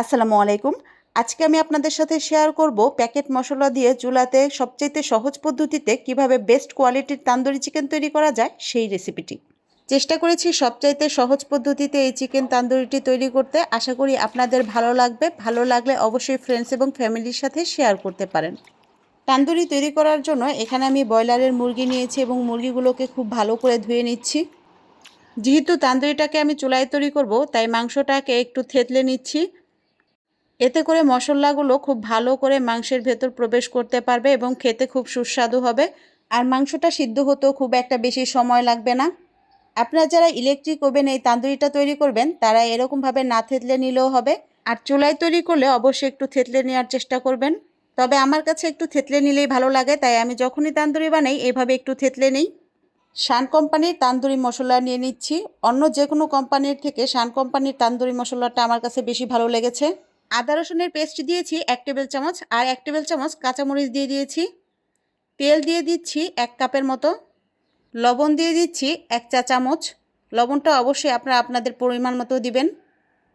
আসসালামু আলাইকুম। আজকে আমি আপনাদের সাথে শেয়ার করব প্যাকেট মশলা দিয়ে চুলাতে সবচেয়ে সহজ পদ্ধতিতে কীভাবে বেস্ট কোয়ালিটির তান্দুরি চিকেন তৈরি করা যায় সেই রেসিপিটি চেষ্টা করেছি সবচাইতে সহজ পদ্ধতিতে এই চিকেন তান্দুরিটি তৈরি করতে। আশা করি আপনাদের ভালো লাগবে। ভালো লাগলে অবশ্যই ফ্রেন্ডস এবং ফ্যামিলির সাথে শেয়ার করতে পারেন। তান্দুরি তৈরি করার জন্য এখানে আমি ব্রয়লারের মুরগি নিয়েছি এবং মুরগিগুলোকে খুব ভালো করে ধুয়ে নিচ্ছি। যেহেতু তান্দুরিটাকে আমি চুলায় তৈরি করব, তাই মাংসটাকে একটু থেতলে নিচ্ছি। এতে করে মশলাগুলো খুব ভালো করে মাংসের ভেতর প্রবেশ করতে পারবে এবং খেতে খুব সুস্বাদু হবে। আর মাংসটা সিদ্ধ হতেও খুব একটা বেশি সময় লাগবে না। আপনারা যারা ইলেকট্রিক ওভেন এই তান্দুরিটা তৈরি করবেন, তারা এরকমভাবে না থেতলে নিলেও হবে। আর চুলায় তৈরি করলে অবশ্যই একটু থেতলে নেওয়ার চেষ্টা করবেন। তবে আমার কাছে একটু থেতলে নিলেই ভালো লাগে, তাই আমি যখনই তান্দুরি বানাই, এভাবে একটু থেতলে নেই। শান কোম্পানির তান্দুরি মশলা নিয়ে নিচ্ছি। অন্য যে কোনো কোম্পানির থেকে শান কোম্পানির তান্দুরি মশলাটা আমার কাছে বেশি ভালো লেগেছে। আদা রসুনের পেস্ট দিয়েছি এক টেবিল চামচ আর এক টেবিল চামচ কাঁচামরিচ দিয়ে দিয়েছি। তেল দিয়ে দিচ্ছি এক কাপের মতো। লবণ দিয়ে দিচ্ছি এক চা চামচ। লবণটা অবশ্যই আপনারা আপনাদের পরিমাণ মতো দিবেন।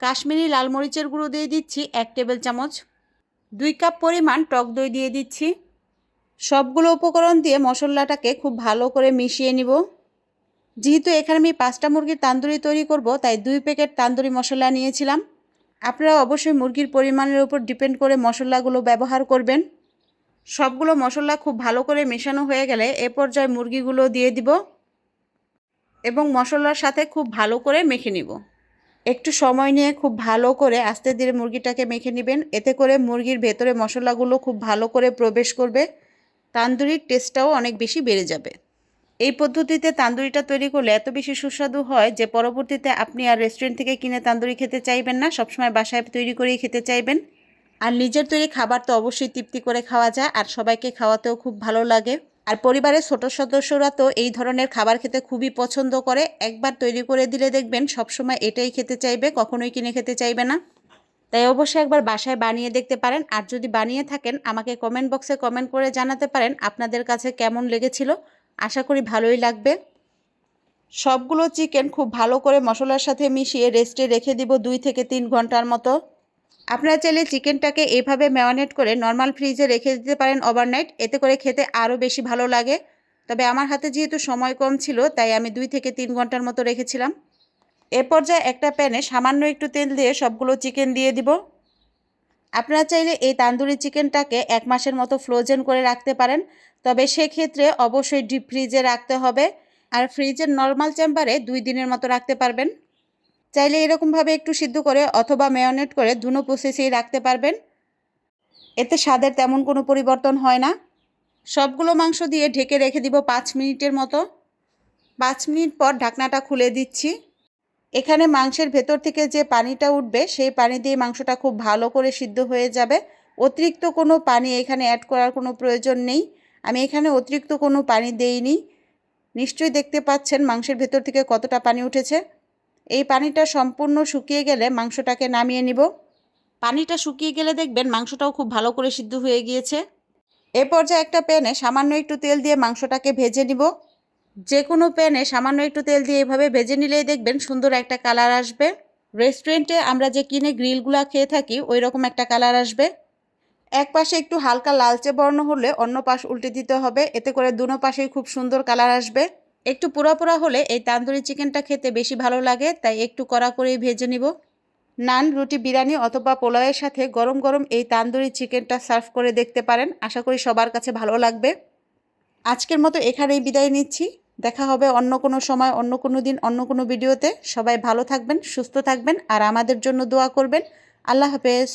কাশ্মীরি লাল মরিচের গুঁড়ো দিয়ে দিচ্ছি এক টেবিল চামচ। দুই কাপ পরিমাণ টক দই দিয়ে দিচ্ছি। সবগুলো উপকরণ দিয়ে মশলাটাকে খুব ভালো করে মিশিয়ে নিব। যেহেতু এখানে আমি পাঁচটা মুরগির তান্দুরি তৈরি করব, তাই দুই প্যাকেট তান্দুরি মশলা নিয়েছিলাম। আপনারা অবশ্যই মুরগির পরিমাণের উপর ডিপেন্ড করে মশলাগুলো ব্যবহার করবেন। সবগুলো মশলা খুব ভালো করে মেশানো হয়ে গেলে এ পর্যায়ে মুরগিগুলো দিয়ে দিব এবং মশলার সাথে খুব ভালো করে মেখে নিব। একটু সময় নিয়ে খুব ভালো করে আস্তে ধীরে মুরগিটাকে মেখে নেবেন। এতে করে মুরগির ভেতরে মশলাগুলো খুব ভালো করে প্রবেশ করবে। তান্দুরির টেস্টটাও অনেক বেশি বেড়ে যাবে। এই পদ্ধতিতে তান্দুরিটা তৈরি করলে এত বেশি সুস্বাদু হয় যে পরবর্তীতে আপনি আর রেস্টুরেন্ট থেকে কিনে তান্দুরি খেতে চাইবেন না, সবসময় বাসায় তৈরি করেই খেতে চাইবেন। আর নিজের তৈরি খাবার তো অবশ্যই তৃপ্তি করে খাওয়া যায়, আর সবাইকে খাওয়াতেও খুব ভালো লাগে। আর পরিবারের ছোট সদস্যরা তো এই ধরনের খাবার খেতে খুবই পছন্দ করে। একবার তৈরি করে দিলে দেখবেন সবসময় এটাই খেতে চাইবে, কখনোই কিনে খেতে চাইবে না। তাই অবশ্যই একবার বাসায় বানিয়ে দেখতে পারেন। আর যদি বানিয়ে থাকেন, আমাকে কমেন্ট বক্সে কমেন্ট করে জানাতে পারেন, আপনাদের কাছে কেমন লেগেছিল। আশা করি ভালোই লাগবে। সবগুলো চিকেন খুব ভালো করে মশলার সাথে মিশিয়ে রেস্টে রেখে দিব দুই থেকে তিন ঘণ্টার মতো। আপনারা চাইলে চিকেনটাকে এভাবে ম্যারিনেট করে নর্মাল ফ্রিজে রেখে দিতে পারেন ওভারনাইট এতে করে খেতে আরও বেশি ভালো লাগে। তবে আমার হাতে যেহেতু সময় কম ছিল, তাই আমি দুই থেকে তিন ঘণ্টার মতো রেখেছিলাম। এ পর্যায়ে একটা প্যানে সামান্য একটু তেল দিয়ে সবগুলো চিকেন দিয়ে দিব। আপনারা চাইলে এই তান্দুরি চিকেনটাকে এক মাসের মতো ফ্রোজেন করে রাখতে পারেন। তবে সেক্ষেত্রে অবশ্যই ডিপ ফ্রিজে রাখতে হবে। আর ফ্রিজের নর্মাল চেম্বারে দুই দিনের মতো রাখতে পারবেন। চাইলে এরকমভাবে একটু সিদ্ধ করে অথবা মেয়নেট করে দুনো প্রসেসেই রাখতে পারবেন। এতে স্বাদের তেমন কোনো পরিবর্তন হয় না। সবগুলো মাংস দিয়ে ঢেকে রেখে দিব পাঁচ মিনিটের মতো। পাঁচ মিনিট পর ঢাকনাটা খুলে দিচ্ছি। এখানে মাংসের ভেতর থেকে যে পানিটা উঠবে সেই পানি দিয়ে মাংসটা খুব ভালো করে সিদ্ধ হয়ে যাবে। অতিরিক্ত কোনো পানি এখানে অ্যাড করার কোনো প্রয়োজন নেই। আমি এখানে অতিরিক্ত কোনো পানি দেইনি। নিশ্চয়ই দেখতে পাচ্ছেন মাংসের ভেতর থেকে কতটা পানি উঠেছে। এই পানিটা সম্পূর্ণ শুকিয়ে গেলে মাংসটাকে নামিয়ে নিব। পানিটা শুকিয়ে গেলে দেখবেন মাংসটাও খুব ভালো করে সিদ্ধ হয়ে গিয়েছে। এ পর্যায়ে একটা প্যানে সামান্য একটু তেল দিয়ে মাংসটাকে ভেজে নিব। যে কোনো প্যানে সামান্য একটু তেল দিয়ে এভাবে ভেজে নিলেই দেখবেন সুন্দর একটা কালার আসবে। রেস্টুরেন্টে আমরা যে কিনে গ্রিলগুলো খেয়ে থাকি ওই রকম একটা কালার আসবে। এক পাশে একটু হালকা লালচে বর্ণ হলে অন্য পাশ উল্টে দিতে হবে, এতে করে দুনো পাশেই খুব সুন্দর কালার আসবে। একটু পোড়া পোড়া হলে এই তান্দুরি চিকেনটা খেতে বেশি ভালো লাগে, তাই একটু কড়া করেই ভেজে নিব। নান, রুটি, বিরিয়ানি অথবা পোলাওয়ের সাথে গরম গরম এই তান্দুরি চিকেনটা সার্ভ করে দেখতে পারেন। আশা করি সবার কাছে ভালো লাগবে। আজকের মতো এখানেই বিদায় নিচ্ছি। দেখা হবে অন্য কোনো সময়, অন্য কোনো দিন, অন্য কোনো ভিডিওতে। সবাই ভালো থাকবেন, সুস্থ থাকবেন, আর আমাদের জন্য দোয়া করবেন। আল্লাহ হাফেজ।